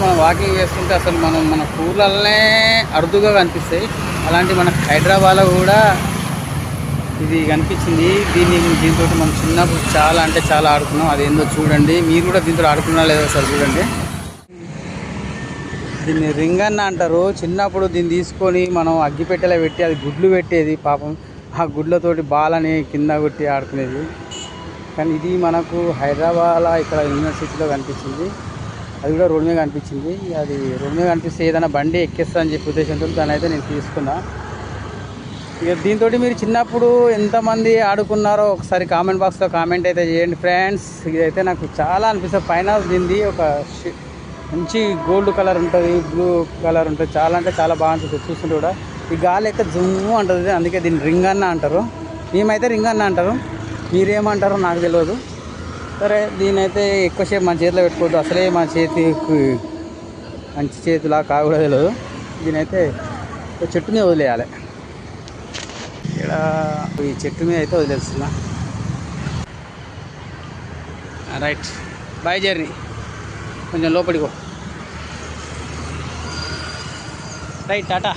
మనం వాకింగ్ చేస్తుంటే అసలు మనం మన ఊర్లలోనే అరుదుగా కనిపిస్తాయి. అలాంటి మన హైదరాబాద్లో కూడా ఇది కనిపించింది. దీన్ని దీంతో మనం చిన్నప్పుడు చాలా అంటే చాలా ఆడుకున్నాం. అదేందో చూడండి. మీరు కూడా దీంతో ఆడుకున్నా లేదో సార్ చూడండి. దీన్ని రింగన్న అంటారు. చిన్నప్పుడు దీన్ని తీసుకొని మనం అగ్గిపెట్టెలో పెట్టి అది గుడ్లు పెట్టేది పాపం. ఆ గుడ్లతోటి బాలని కింద కొట్టి ఆడుకునేది. కానీ ఇది మనకు హైదరాబాద్లో ఇక్కడ యూనివర్సిటీలో కనిపించింది. అది కూడా రోడ్ మీద కనిపించింది. అది రోడ్ మీద కనిపిస్తే ఏదైనా బండి ఎక్కేస్తా అని చెప్పి ఉద్దేశంతో దాన్ని అయితే నేను తీసుకున్నా. ఇక దీంతో మీరు చిన్నప్పుడు ఎంతమంది ఆడుకున్నారో ఒకసారి కామెంట్ బాక్స్లో కామెంట్ అయితే చేయండి ఫ్రెండ్స్. ఇదైతే నాకు చాలా అనిపిస్తుంది. పైన దీనిది ఒక మంచి గోల్డ్ కలర్ ఉంటుంది బ్లూ కలర్ ఉంటుంది. చాలా అంటే చాలా బాగా చూస్తుంటే కూడా. ఈ గాలి అయితే జుమ్ము అంటుంది. అందుకే దీన్ని రింగ్ అన్న అంటారు. మేమైతే రింగ్ అన్న అంటారు. మీరేమంటారో నాకు తెలియదు. సరే దీనైతే ఎక్కువసేపు మన చేతిలో పెట్టుకోవద్దు. అసలే మా చేతికి మంచి చేతిలా కాకూడదు తెలియదు. దీనైతే ఒక చెట్టు మీద వదిలేయాలి. ఇక్కడ ఈ చెట్టు మీద అయితే వదిలేస్తున్నా. రైట్. Bye journey. కొంచెం లోపడికో రైట్ టాటా.